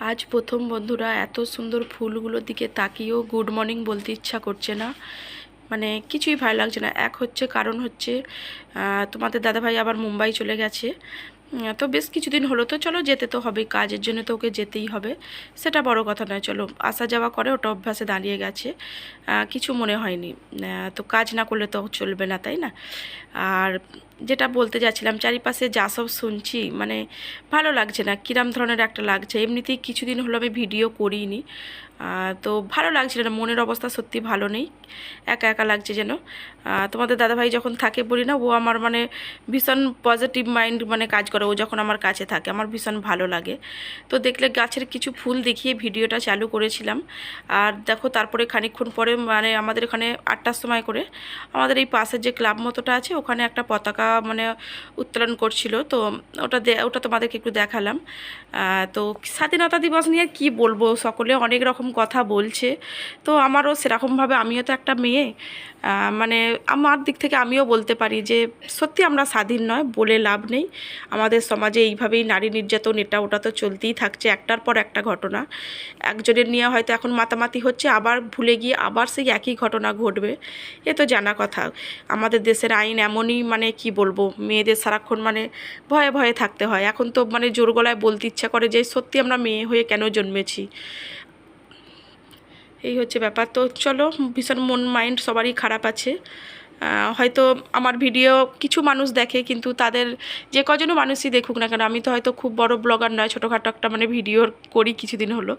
আজ প্রথম বন্ধুরা এত সুন্দর ফুলগুলোর দিকে তাকিয়েও গুড মর্নিং বলতে ইচ্ছা করছে না। মানে কিছুই ভালো লাগছে না। এক হচ্ছে কারণ হচ্ছে তোমাদের দাদাভাই আবার মুম্বাই চলে গেছে। তো বেশ কিছুদিন হলো, তো চলো যেতে তো হবে, কাজের জন্য তো ওকে যেতেই হবে। সেটা বড় কথা নয়, চলো, আসা যাওয়া করে, ওটা অভ্যাসে দাঁড়িয়ে গেছে। কিছু মনে হয়নি। তো কাজ না করলে তো চলবে না, তাই না? আর যেটা বলতে যাচ্ছিলাম, চারিপাশে যা সব শুনছি মানে ভালো লাগছে না, কিরাম ধরনের একটা লাগছে। এমনিতেই কিছুদিন হলো আমি ভিডিও করিনি। তো ভালো লাগছিল না, মনের অবস্থা সত্যি ভালো নেই। একা একা লাগছে যেন। তোমাদের দাদাভাই যখন থাকে বলি না, ও আমার মানে ভীষণ পজিটিভ মাইন্ড মানে কাজ করে। ও যখন আমার কাছে থাকে, আমার ভীষণ ভালো লাগে। তো দেখলে গাছের কিছু ফুল দেখিয়ে ভিডিওটা চালু করেছিলাম। আর দেখো তারপরে খানিকক্ষণ পরে মানে আমাদের এখানে আটটার সময় করে আমাদের এই পাশের যে ক্লাব মতোটা আছে, ওখানে একটা পতাকা মানে উত্তোলন করছিল। তো ওটা ওটা তোমাদেরকে একটু দেখালাম। তো স্বাধীনতা দিবস নিয়ে কি বলব? সকলে অনেক রকম কথা বলছে। তো আমারও সেরকমভাবে আমিও তো একটা মেয়ে। মানে আমার দিক থেকে আমিও বলতে পারি যে, সত্যি আমরা স্বাধীন নয়, বলে লাভ নেই। আমাদের সমাজে এইভাবেই নারী নির্যাতন, এটা ওটা তো চলতেই থাকছে, একটার পর একটা ঘটনা। একজনের নিয়ে হয়তো এখন মাতামাতি হচ্ছে, আবার ভুলে গিয়ে আবার সেই একই ঘটনা ঘটবে। এ তো জানা কথা। আমাদের দেশের আইন এমনই মানে কি বলব, মেয়েদের সারাক্ষণ মানে ভয়ে ভয়ে থাকতে হয়। এখন তো মানে জোর গলায় বলতে ইচ্ছা করে যে, সত্যি আমরা মেয়ে হয়ে কেন জন্মেছি? এই হচ্ছে ব্যাপার। তো চলো, ভীষণ মন মাইন্ড সবারই খারাপ আছে। হয়তো আমার ভিডিও কিছু মানুষ দেখে, কিন্তু তাদের যে কজনও মানুষই দেখুক না কেন, আমি তো হয়তো খুব বড় ব্লগার নয়, ছোটোখাটো একটা মানে ভিডিও করি কিছুদিন হলো।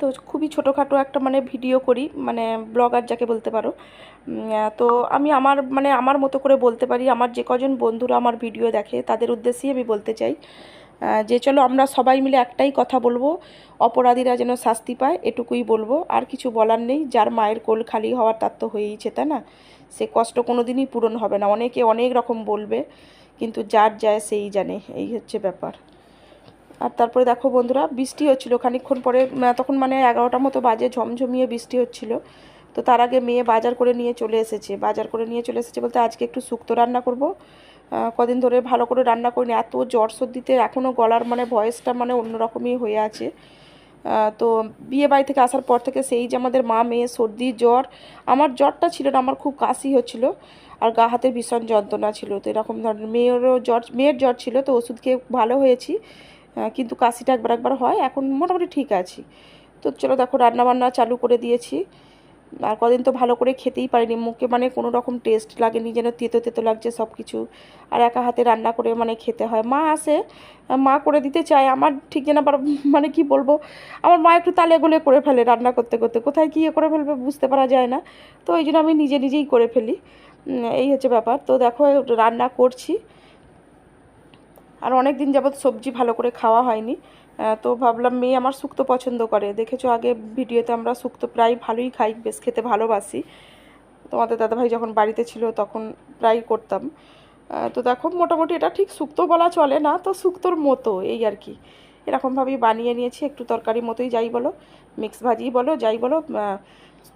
তো খুবই ছোটোখাটো একটা মানে ভিডিও করি মানে ব্লগার যাকে বলতে পারো। তো আমি আমার মানে আমার মতো করে বলতে পারি, আমার যে কজন বন্ধুরা আমার ভিডিও দেখে, তাদের উদ্দেশ্যেই আমি বলতে চাই। যে চলো আমরা সবাই মিলে একটাই কথা বলব, অপরাধীরা যেন শাস্তি পায়, এটুকুই বলব। আর কিছু বলার নেই, যার মায়ের কোল খালি হওয়ার তার তো হয়েইছে তাই না? সে কষ্ট কোনো দিনই পূরণ হবে না। অনেকে অনেক রকম বলবে, কিন্তু যার যায় সেই জানে। এই হচ্ছে ব্যাপার। আর তারপরে দেখো বন্ধুরা, বৃষ্টি হচ্ছিল। খানিকক্ষণ পরে তখন মানে এগারোটার মতো বাজে, ঝমঝমিয়ে বৃষ্টি হচ্ছিল। তো তার আগে মেয়ে বাজার করে নিয়ে চলে এসেছে। বাজার করে নিয়ে চলে এসেছে বলতে আজকে একটু শুক্তো রান্না করব। কদিন ধরে ভালো করে রান্না করিনি। এত জ্বর সর্দিতে এখনও গলার মানে ভয়েসটা মানে অন্যরকমই হয়ে আছে। তো বিয়ে বাড়ি থেকে আসার পর থেকে সেই যে আমাদের মা মেয়ে, সর্দি, জ্বর, আমার জ্বরটা ছিল না, আমার খুব কাশি হচ্ছিল আর গা হাতে ভীষণ যন্ত্রণা ছিল। তো এরকম ধরনের মেয়েরও জ্বর, মেয়ের জ্বর ছিল, তো ওষুধ খেয়ে ভালো হয়েছি। কিন্তু কাশিটা একবার একবার হয়, এখন মোটামুটি ঠিক আছি। তো চলো দেখো, রান্নাবান্না চালু করে দিয়েছি। আর কদিন তো ভালো করে খেতেই পারিনি। মুখে মানে কোনো রকম টেস্ট লাগেনি, যেন তেতো তেতো লাগছে সব কিছু আর একা হাতে রান্না করে মানে খেতে হয়। মা আসে, মা করে দিতে চায়। আমার ঠিক যেন আবার মানে কি বলব, আমার মা একটু তালে গোলে করে ফেলে রান্না করতে করতে। কোথায় কী করে ফেলবে বুঝতে পারা যায় না। তো ওই জন্য আমি নিজে নিজেই করে ফেলি। এই হচ্ছে ব্যাপার। তো দেখো, রান্না করছি। আর অনেক দিন যাবৎ সবজি ভালো করে খাওয়া হয়নি। তো ভাবলাম মেয়ে আমার শুক্তো পছন্দ করে। দেখেছ, আগে ভিডিওতে আমরা শুক্তো প্রায় ভালোই খাই, বেশ খেতে ভালোবাসি। তোমাদের দাদাভাই যখন বাড়িতে ছিল তখন প্রায় করতাম। তো দেখো, মোটামুটি এটা ঠিক শুক্তো বলা চলে না, তো শুক্তোর মতো এই আর কি। এরকমভাবেই বানিয়ে নিয়েছি, একটু তরকারি মতোই যাই বলো, মিক্স ভাজি বলো, যাই বলো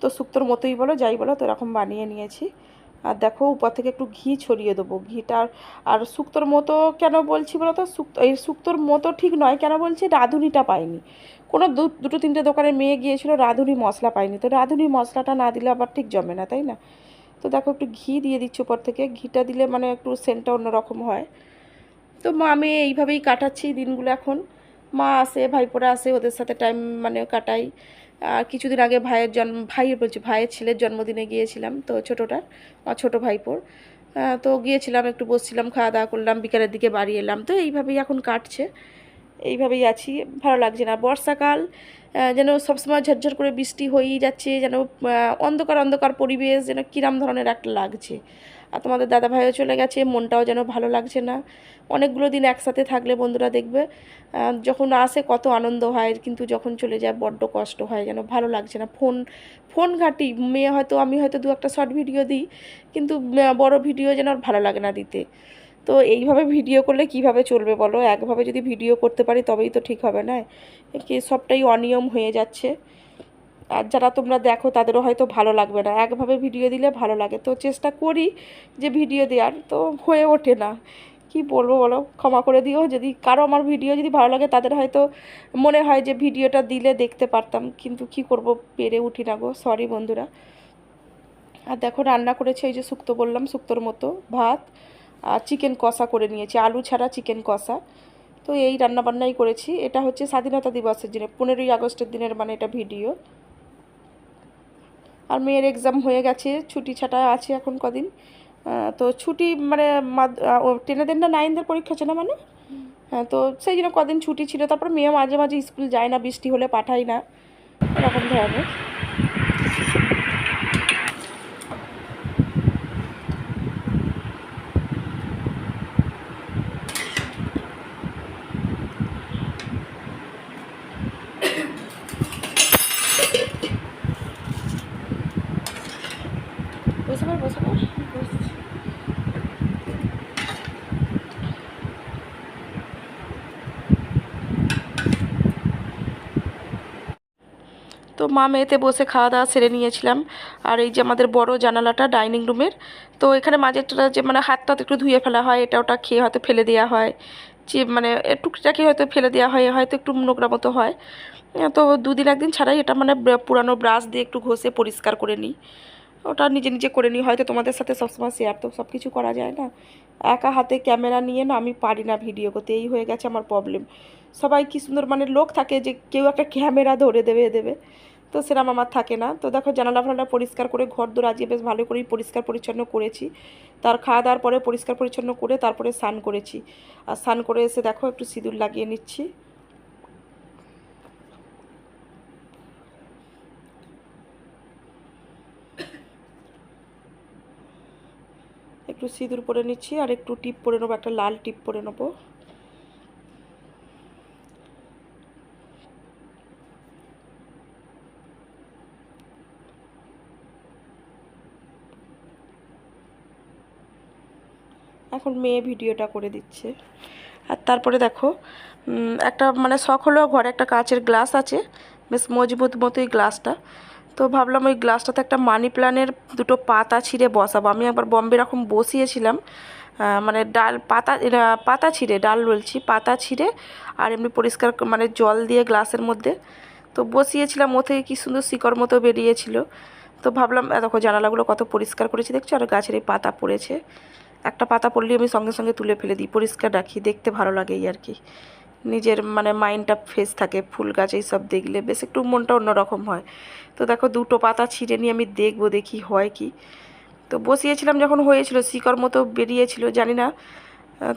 তো শুক্তোর মতোই বলো, যাই বলো, তো এরকম বানিয়ে নিয়েছি। আর দেখো, উপর থেকে একটু ঘি ছড়িয়ে দেবো। ঘিটা আর শুক্তোর মতো কেন বলছি বলো তো? শুক্তো, এই শুক্তোর মতো ঠিক নয়, কেন বলছি? রাঁধুনিটা পাইনি। কোনো দুটো তিনটে দোকানে মেয়ে গিয়েছিল, রাঁধুনি মশলা পাইনি। তো রাঁধুনি মশলাটা না দিলে আবার ঠিক জমে না, তাই না? তো দেখো, একটু ঘি দিয়ে দিচ্ছি উপর থেকে। ঘিটা দিলে মানে একটু সেন্টটা অন্যরকম হয়। তো মা, আমি এইভাবেই কাটাচ্ছি দিনগুলো এখন। মা আসে, ভাইপোরা আসে, ওদের সাথে টাইম মানে কাটাই। আর কিছুদিন আগে ভাইয়ের জন্ম, ভাইয়ের বলছি, ভাইয়ের ছেলের জন্মদিনে গিয়েছিলাম তো ছোটোটার, আমার ছোটো ভাইপোর। তো গিয়েছিলাম, একটু বসছিলাম, খাওয়া দাওয়া করলাম, বিকালের দিকে বাড়ি এলাম। তো এইভাবেই এখন কাটছে, এইভাবেই আছি, ভালো লাগছে না। বর্ষাকাল যেন সবসময় ঝরঝর করে বৃষ্টি হয়েই যাচ্ছে, যেন অন্ধকার অন্ধকার পরিবেশ যেন কিরাম ধরনের একটা লাগছে। আর তোমাদের দাদা ভাইও চলে গেছে, মনটাও যেন ভালো লাগছে না। অনেকগুলো দিন একসাথে থাকলে বন্ধুরা দেখবে যখন আসে কত আনন্দ হয়, কিন্তু যখন চলে যায় বড্ড কষ্ট হয় যেন, ভালো লাগছে না। ফোন ফোন ঘাটি, মেয়ে হয়তো, আমি হয়তো দু একটা শর্ট ভিডিও দিই, কিন্তু বড় ভিডিও যেন আর ভালো লাগে না দিতে। তো এইভাবে ভিডিও করলে কীভাবে চলবে বলো? একভাবে যদি ভিডিও করতে পারি তবেই তো ঠিক হবে না? সবটাই অনিয়ম হয়ে যাচ্ছে। আর যারা তোমরা দেখো, তাদেরও হয়তো ভালো লাগবে না। একভাবে ভিডিও দিলে ভালো লাগে। তো চেষ্টা করি যে ভিডিও দেওয়ার, তো হয়ে ওঠে না। কি বলব বলো? ক্ষমা করে দিও। যদি কারও আমার ভিডিও যদি ভালো লাগে, তাদের হয়তো মনে হয় যে ভিডিওটা দিলে দেখতে পারতাম। কিন্তু কি করব? পেরে উঠি না গো। সরি বন্ধুরা। আর দেখো, রান্না করেছি ওই যে শুক্তো বললাম, শুক্তোর মতো ভাত আর চিকেন কষা করে নিয়েছি। আলু ছাড়া চিকেন কষা। তো এই রান্না বান্নাই করেছি। এটা হচ্ছে স্বাধীনতা দিবসের দিনে, পনেরোই আগস্টের দিনের মানে এটা ভিডিও। আর মেয়ের এক্সাম হয়ে গেছে, ছুটি ছাটা আছে এখন কদিন। তো ছুটি মানে টেনে দিন না নাইনদের পরীক্ষা ছিল মানে? হ্যাঁ তো সেই জন্য কদিন ছুটি ছিল। তারপর মেয়ে মাঝে মাঝে স্কুল যায় না, বৃষ্টি হলে পাঠাই না। এরকম ধরনের বসে পড় বসে পড় বসছি। তো মা মেয়েতে বসে খাওয়া দাওয়া সেরে নিয়েছিলাম। আর এই যে আমাদের বড় জানালাটা ডাইনিং রুমের, তো এখানে মাঝেরটা যে মানে হাতটা একটু ধুয়ে ফেলা হয়, এটা ওটা খেয়ে হয়তো ফেলে দেওয়া হয়। যে মানে টুকটাকি হয়তো ফেলে দেওয়া হয়, হয়তো একটু নোংরা মতো হয়। তো দুদিন একদিন ছাড়াই এটা মানে পুরানো ব্রাশ দিয়ে একটু ঘষে পরিষ্কার করে নিই। ওটা নিজে নিজে করে নিই। হয়তো তোমাদের সাথে সবসময় শেয়ার তো সব কিছু করা যায় না। একা হাতে ক্যামেরা নিয়ে না আমি পারি না ভিডিও করতে। এই হয়ে গেছে আমার প্রবলেম সবাই কি সুন্দর মানে লোক থাকে যে কেউ একটা ক্যামেরা ধরে দেবে দেবে। তো সেরকম আমার থাকে না। তো দেখো জানালা ফানালা পরিষ্কার করে ঘর দোর আজকে বেশ ভালো করেই পরিষ্কার পরিচ্ছন্ন করেছি। তার খাওয়া দাওয়ার পরে পরিষ্কার পরিচ্ছন্ন করে তারপরে স্নান করেছি। আর স্নান করে এসে দেখো একটু সিঁদুর লাগিয়ে নিচ্ছি। একটু সিঁদুর পরে নিচ্ছি আর একটু টিপ পরে নেব, একটা লাল টিপ পরে নেব। এখন মেয়ে ভিডিওটা করে দিচ্ছে। আর তারপরে দেখো একটা মানে শখ হলো ঘরে একটা কাঁচের গ্লাস আছে, বেশ মজবুত মতোই গ্লাসটা। তো ভাবলাম ওই গ্লাসটাতে একটা মানি প্ল্যানের দুটো পাতা ছিঁড়ে বসাবো। আমি একবার বম্বে এরকম বসিয়েছিলাম মানে ডাল পাতা পাতা ছিঁড়ে, ডাল বলছি, পাতা ছিঁড়ে আর এমনি পরিষ্কার মানে জল দিয়ে গ্লাসের মধ্যে। তো বসিয়েছিলাম, ও থেকে কী সুন্দর শিকড় মতো বেরিয়েছিল। তো ভাবলাম দেখো জানালাগুলো কত পরিষ্কার করেছি, দেখছ? আর গাছের এই পাতা পড়েছে। একটা পাতা পড়লে আমি সঙ্গে সঙ্গে তুলে ফেলে দিই, পরিষ্কার রাখি, দেখতে ভালো লাগে এই আর কি। নিজের মানে মাইন্ডটা ফ্রেশ থাকে, ফুল গাছ এইসব দেখলে, বেশ একটু মনটা অন্যরকম হয়। তো দেখো দুটো পাতা ছিঁড়ে নিয়ে আমি দেখব, দেখি হয় কি। তো বসিয়েছিলাম যখন হয়েছিল, শিকড় মতো বেরিয়েছিল, জানি না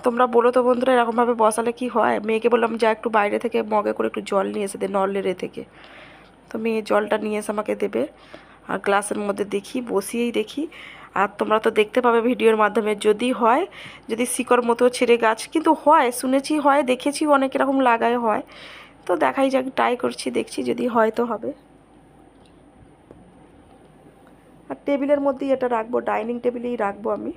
তোমরা বলো তো বন্ধুরা, এরকমভাবে বসালে কি হয়? মেয়েকে বললাম, যা একটু বাইরে থেকে মগে করে একটু জল নিয়ে এসে দে, নলের থেকে। তো মেয়ে জলটা নিয়ে এসে আমাকে দেবে, আর গ্লাসের মধ্যে দেখি, বসিয়েই দেখি। আর তোমরা তো দেখতে পাবে ভিডিওর মাধ্যমে, যদি হয়, যদি শিকড় মতো ছেড়ে গাছ, কিন্তু হয়, শুনেছি হয়, দেখেছি অনেক এরকম লাগায় হয়। তো দেখাই যাক ট্রাই করছি, দেখছি যদি হয় তো হবে। আর টেবিলের মধ্যেই এটা রাখব, ডাইনিং টেবিলেই রাখব আমি।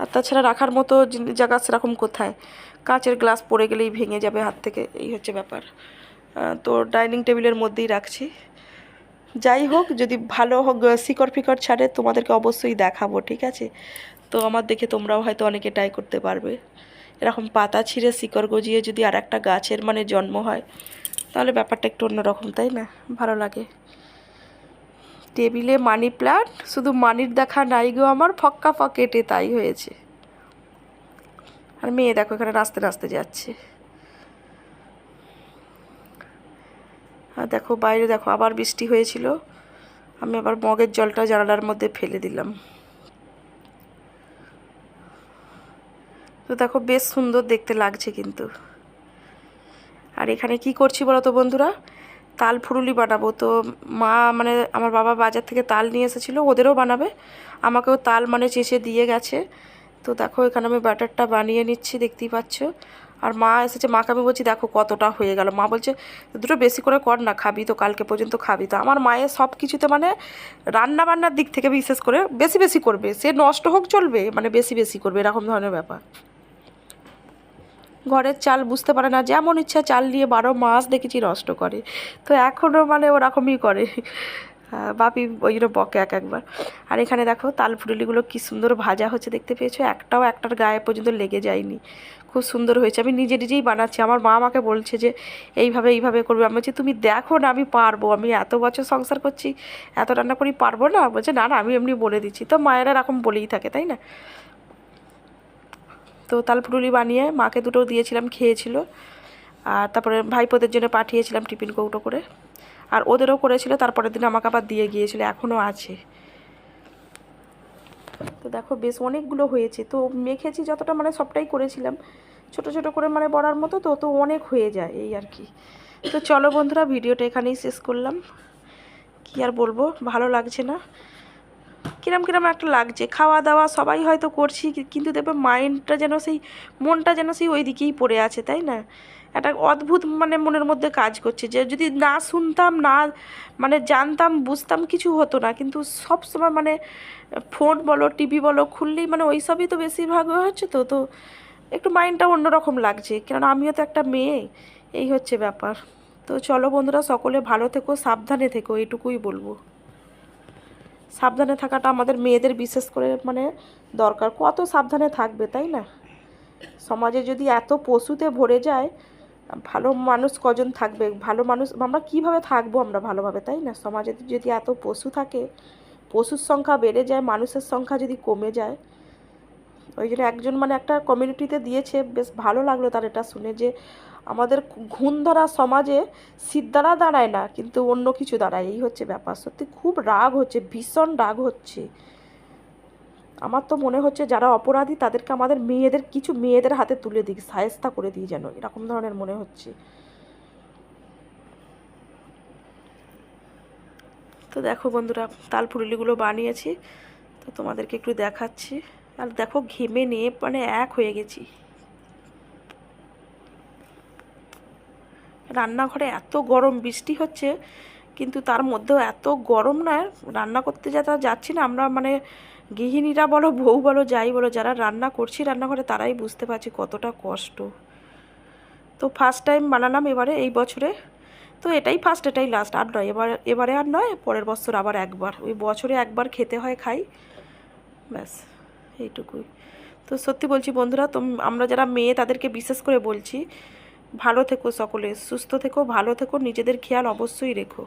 আর তাছাড়া রাখার মতো জায়গা সেরকম কোথায়? কাঁচের গ্লাস পড়ে গেলেই ভেঙে যাবে হাত থেকে, এই হচ্ছে ব্যাপার। তো ডাইনিং টেবিলের মধ্যেই রাখছি। যাই হোক, যদি ভালো হোক শিকড় ফিকড় ছাড়ে, তোমাদেরকে অবশ্যই দেখাবো, ঠিক আছে? তো আমার দেখে তোমরাও হয়তো অনেকে ট্রাই করতে পারবে। এরকম পাতা ছিঁড়ে শিকড় গজিয়ে যদি আর একটা গাছের মানে জন্ম হয়, তাহলে ব্যাপারটা একটু অন্যরকম, তাই না? ভালো লাগে। টেবিলে মানি প্ল্যান্ট শুধু মানির দেখা নাই গো আমার, ফক্কা পকেটে তাই হয়েছে। আর মেয়ে দেখো এখানে নাচতে নাচতে যাচ্ছে। আর দেখো, বাইরে দেখো, আবার বৃষ্টি হয়েছিল। আমি আবার মগের জলটা জানালার মধ্যে ফেলে দিলাম। তো দেখো, বেশ সুন্দর দেখতে লাগছে কিন্তু। আর এখানে কি করছি বলো তো বন্ধুরা? তাল ফুরুলি বানাবো। তো মা মানে আমার বাবা বাজার থেকে তাল নিয়ে এসেছিল, ওদেরও বানাবে। আমাকেও তাল মানে চেষে দিয়ে গেছে। তো দেখো, এখানে আমি ব্যাটারটা বানিয়ে নিচ্ছি, দেখতেই পাচ্ছ। আর মা এসেছে, মাকে আমি বলছি, দেখো কতটা হয়ে গেল। মা বলছে, দুটো বেশি করে কর না, খাবি তো, কালকে পর্যন্ত খাবি। তো আমার মায়ের সব কিছুতে মানে রান্না বান্নার দিক থেকে বিশেষ করে বেশি বেশি করবে। সে নষ্ট হোক চলবে মানে বেশি বেশি করবে, এরকম ধরনের ব্যাপার। ঘরের চাল বুঝতে পারে না, যেমন ইচ্ছা চাল নিয়ে বারো মাস দেখেছি নষ্ট করে। তো এখনও মানে ওরকমই করে। বাপি ওই জন্য বকে এক একবার। আর এখানে দেখো, তাল ফুটুলিগুলো কি সুন্দর ভাজা হচ্ছে, দেখতে পেয়েছ? একটাও একটার গায়ে পর্যন্ত লেগে যায়নি। খুব সুন্দর হয়েছে। আমি নিজে নিজেই বানাচ্ছি। আমার মা আমাকে বলছে যে, এইভাবে এইভাবে করবে। আমি বলছি, তুমি দেখো না, আমি পারব। আমি এত বছর সংসার করছি, এত রান্না করি, পারব না? বলছে, না না, আমি এমনি বলে দিচ্ছি। তো মায়েরা এরকম বলেই থাকে, তাই না? তো তাল ফুটুলি বানিয়ে মাকে দুটো দিয়েছিলাম, খেয়েছিল। আর তারপরে ভাইপোদের জন্য পাঠিয়েছিলাম টিফিন কৌটো করে। আর ওদেরও করেছিল, তারপরের দিন আমাকে আবার দিয়ে গিয়েছিল, এখনও আছে। তো দেখো, বেশ অনেকগুলো হয়েছে। তো মেখেছি যতটা মানে সবটাই করেছিলাম। ছোট ছোট করে মানে বড়ার মতো তো তো অনেক হয়ে যায় এই আর কি। তো চলো বন্ধুরা, ভিডিওটা এখানেই শেষ করলাম। কি আর বলব, ভালো লাগছে না। কিরম কিরম একটা লাগছে। খাওয়া দাওয়া সবাই হয়তো করছি, কিন্তু দেখবে মাইন্ডটা যেন সেই, মনটা যেন সেই ওই দিকেই পড়ে আছে, তাই না? একটা অদ্ভুত মানে মনের মধ্যে কাজ করছে যে যদি না শুনতাম, না মানে জানতাম, বুঝতাম কিছু হতো না। কিন্তু সব সময় মানে ফোন বলো, টিভি বলো, খুললেই মানে ওই সবই তো বেশিরভাগ হচ্ছে তো তো একটু মাইন্ডটা অন্যরকম লাগছে। কেননা আমিও তো একটা মেয়ে, এই হচ্ছে ব্যাপার। তো চলো বন্ধুরা সকলে ভালো থেকো, সাবধানে থেকো, এইটুকুই বলব। সাবধানে থাকাটা আমাদের মেয়েদের বিশেষ করে মানে দরকার। কত সাবধানে থাকবে, তাই না? সমাজে যদি এত পশুতে ভরে যায় ভালো মানুষ কজন থাকবে? ভালো মানুষ, আমরা কীভাবে থাকব আমরা ভালোভাবে, তাই না? সমাজে যদি এত পশু থাকে, পশুর সংখ্যা বেড়ে যায়, মানুষের সংখ্যা যদি কমে যায়, ওই জন্য একজন মানে একটা কমিউনিটিতে দিয়েছে, বেশ ভালো লাগল তার এটা শুনে যে আমাদের ঘুণ ধরা সমাজে সিদ্ধারা দাঁড়ায় না, কিন্তু অন্য কিছু দাঁড়ায়, এই হচ্ছে ব্যাপার। সত্যি খুব রাগ হচ্ছে, ভীষণ রাগ হচ্ছে। আমার তো মনে হচ্ছে যারা অপরাধী, তাদেরকে আমাদের মেয়েদের, কিছু মেয়েদের হাতে তুলে দিক, সায়স্তা করে দিই যেন, এরকম ধরনের মনে হচ্ছে। তো দেখো বন্ধুরা, তাল ফুলুলিগুলো বানিয়েছি, তো তোমাদেরকে একটু দেখাচ্ছি। আর দেখো ঘেমে নিয়ে মানে এক হয়ে গেছি। রান্নাঘরে এত গরম, বৃষ্টি হচ্ছে, কিন্তু তার মধ্যেও এত গরম না, রান্না করতে যা যাচ্ছি না, আমরা মানে গৃহিণীরা বলো, বউ বলো, যাই বলো, যারা রান্না করছি রান্নাঘরে তারাই বুঝতে পারছি কতটা কষ্ট। তো ফার্স্ট টাইম বানালাম এবারে এই বছরে। তো এটাই ফার্স্ট এটাই লাস্ট আর নয়, এবার, এবারে আর নয়, পরের বছর আবার একবার। ওই বছরে একবার খেতে হয়, খাই। ব্যাস, এইটুকুই। তো সত্যি বলছি বন্ধুরা, তোম, আমরা যারা মেয়ে, তাদেরকে বিশেষ করে বলছি, ভালো থেকো সকলে, সুস্থ থেকো, ভালো থেকো, নিজেদের খেয়াল অবশ্যই রেখো।